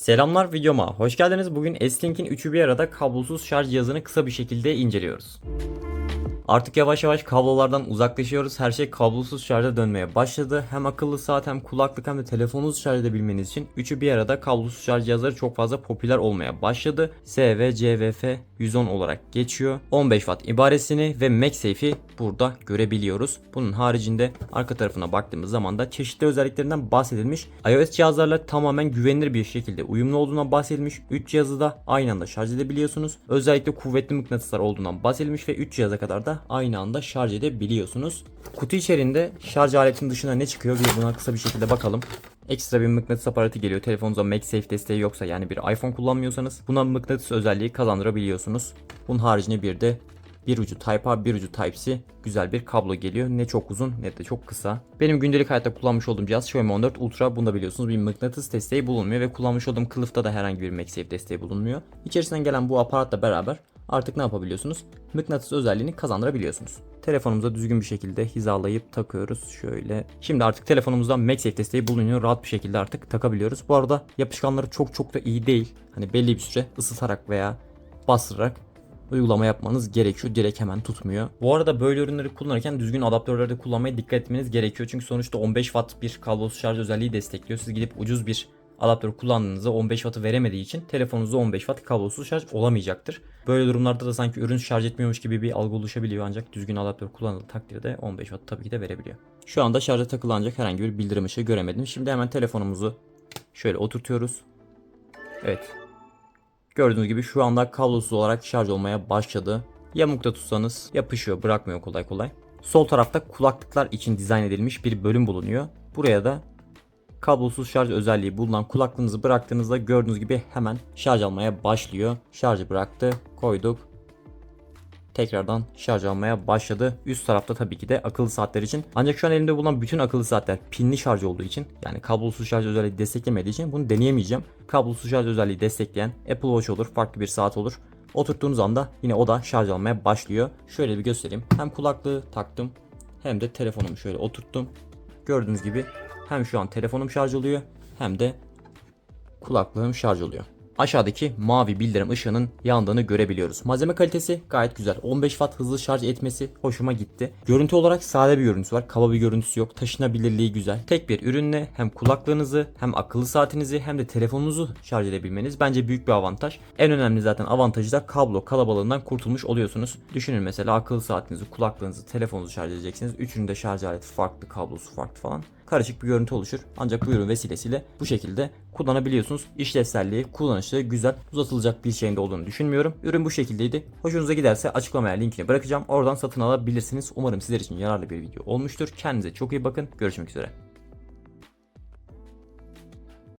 Selamlar videoma hoş geldiniz. Bugün S-Link'in üçü bir arada kablosuz şarj cihazını kısa bir şekilde inceliyoruz. Artık yavaş yavaş kablolardan uzaklaşıyoruz. Her şey kablosuz şarja dönmeye başladı. Hem akıllı saat hem kulaklık hem de telefonunuzu şarj edebilmeniz için üçü bir arada kablosuz şarj cihazları çok fazla popüler olmaya başladı. SV, CVF 110 olarak geçiyor. 15 Watt ibaresini ve MagSafe'i burada görebiliyoruz. Bunun haricinde arka tarafına baktığımız zaman da çeşitli özelliklerinden bahsedilmiş. iOS cihazlarla tamamen güvenilir bir şekilde uyumlu olduğundan bahsedilmiş. 3 cihazı da aynı anda şarj edebiliyorsunuz. Özellikle kuvvetli mıknatıslar olduğundan bahsedilmiş ve 3 cihaza kadar da aynı anda şarj edebiliyorsunuz. Kutu içerisinde şarj aletinin dışına ne çıkıyor bir buna kısa bir şekilde bakalım. Ekstra bir mıknatıs aparatı geliyor. Telefonunuza MagSafe desteği yoksa yani bir iPhone kullanmıyorsanız buna mıknatıs özelliği kazandırabiliyorsunuz. Bunun haricinde bir de bir ucu Type-A bir ucu Type-C güzel bir kablo geliyor. Ne çok uzun ne de çok kısa. Benim gündelik hayatta kullanmış olduğum cihaz Xiaomi 14 Ultra. Bunda biliyorsunuz bir mıknatıs desteği bulunmuyor ve kullanmış olduğum kılıfta da herhangi bir MagSafe desteği bulunmuyor. İçerisinden gelen bu aparatla beraber artık ne yapabiliyorsunuz? Mıknatıs özelliğini kazandırabiliyorsunuz. Telefonumuza düzgün bir şekilde hizalayıp takıyoruz. Şöyle. Şimdi artık telefonumuzda MagSafe desteği bulunuyor. Rahat bir şekilde artık takabiliyoruz. Bu arada yapışkanları çok çok da iyi değil. Hani belli bir süre ısıtarak veya bastırarak uygulama yapmanız gerekiyor. Direkt hemen tutmuyor. Bu arada böyle ürünleri kullanırken düzgün adaptörlerde kullanmaya dikkat etmeniz gerekiyor. Çünkü sonuçta 15 watt bir kablosuz şarj özelliği destekliyor. Siz gidip ucuz bir adaptör kullandığınızda 15 wattı veremediği için telefonunuzda 15 watt kablosuz şarj olamayacaktır. Böyle durumlarda da sanki ürün şarj etmiyormuş gibi bir algı oluşabiliyor ancak düzgün adaptör kullanıldığı takdirde 15 watt tabii ki de verebiliyor. Şu anda şarja takılı ancak herhangi bir bildirim ışığı göremedim. Şimdi hemen telefonumuzu şöyle oturtuyoruz. Evet Gördüğünüz gibi şu anda kablosuz olarak şarj olmaya başladı. Yamukta tutsanız yapışıyor bırakmıyor kolay kolay. Sol tarafta kulaklıklar için dizayn edilmiş bir bölüm bulunuyor. Buraya da kablosuz şarj özelliği bulunan kulaklığınızı bıraktığınızda gördüğünüz gibi hemen şarj almaya başlıyor. Şarjı bıraktı, koyduk. Tekrardan şarj almaya başladı. Üst tarafta tabii ki de akıllı saatler için. Ancak şu an elimde bulunan bütün akıllı saatler pinli şarj olduğu için yani kablosuz şarj özelliği desteklemediği için bunu deneyemeyeceğim. Kablosuz şarj özelliği destekleyen Apple Watch olur, farklı bir saat olur. Oturttuğunuz anda yine o da şarj almaya başlıyor. Şöyle bir göstereyim. Hem kulaklığı taktım hem de telefonumu şöyle oturttum. Gördüğünüz gibi hem şu an telefonum şarj oluyor hem de kulaklığım şarj oluyor. Aşağıdaki mavi bildirim ışığının yandığını görebiliyoruz. Malzeme kalitesi gayet güzel. 15 watt hızlı şarj etmesi hoşuma gitti. Görüntü olarak sade bir görüntüsü var. Kaba bir görüntüsü yok. Taşınabilirliği güzel. Tek bir ürünle hem kulaklığınızı hem akıllı saatinizi hem de telefonunuzu şarj edebilmeniz bence büyük bir avantaj. En önemli zaten avantajı da kablo kalabalığından kurtulmuş oluyorsunuz. Düşünün mesela akıllı saatinizi, kulaklığınızı, telefonunuzu şarj edeceksiniz. Üçünün de şarj aleti farklı, kablosu farklı falan karışık bir görüntü oluşur. Ancak bu ürün vesilesiyle bu şekilde kullanabiliyorsunuz. İşlevselliği, kullanışlı, güzel, uzatılacak bir şeyin de olduğunu düşünmüyorum. Ürün bu şekildeydi. Hoşunuza giderse açıklamaya linkini bırakacağım. Oradan satın alabilirsiniz. Umarım sizler için yararlı bir video olmuştur. Kendinize çok iyi bakın. Görüşmek üzere.